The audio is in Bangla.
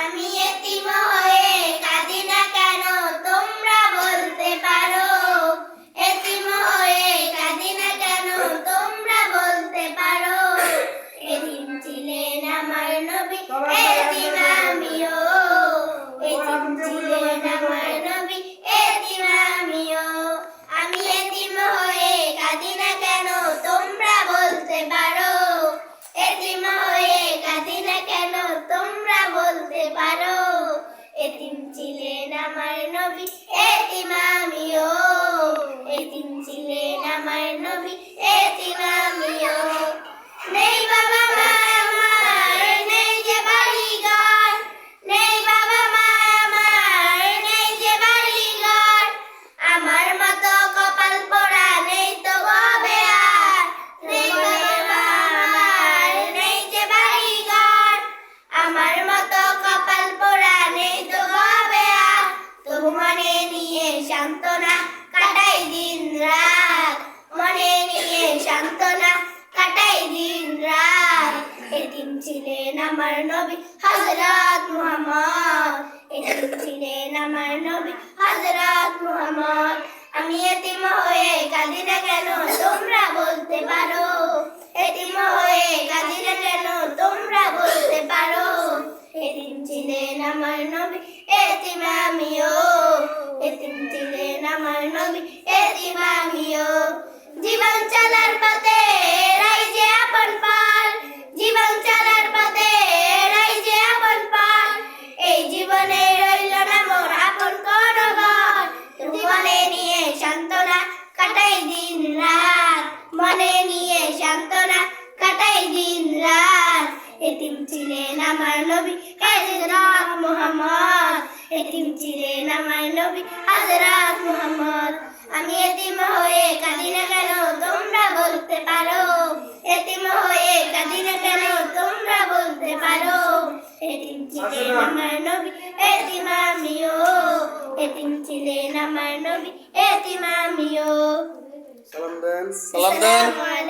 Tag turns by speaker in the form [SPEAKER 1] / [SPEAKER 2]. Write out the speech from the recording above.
[SPEAKER 1] আমি এতিম হয়ে আমার নবী এতিম আমিও নেই এদিন ছিলেন আমার নবী হযরত মুহাম্মদ। এদিন ছিলেন আমার নবী হযরত মুহাম্মদ। আমি এতিম হয়ে কাঁদি না কেন, তোমরা বলতে পারো। এতিম হয়ে কাঁদি না কেন, তোমরা বলতে পারো। এদিন ছিলেন আমার নবী, এতিম আমিও। এতিম ছিলেন আমার নবী হযরত মুহাম্মদ। এতিম ছিলেন আমার নবী হযরত মুহাম্মদ। আমি এতিম হয়ে কাঁদি না কেন তোমরা বলতে পারো। এতিম হয়ে কাঁদি না কেন তোমরা বলতে পারো। এতিম ছিলেন আমার নবী এতিম আমিও। এতিম ছিলেন আমার নবী এতিম আমিও।
[SPEAKER 2] সালাম দেন।
[SPEAKER 3] সালাম দেন।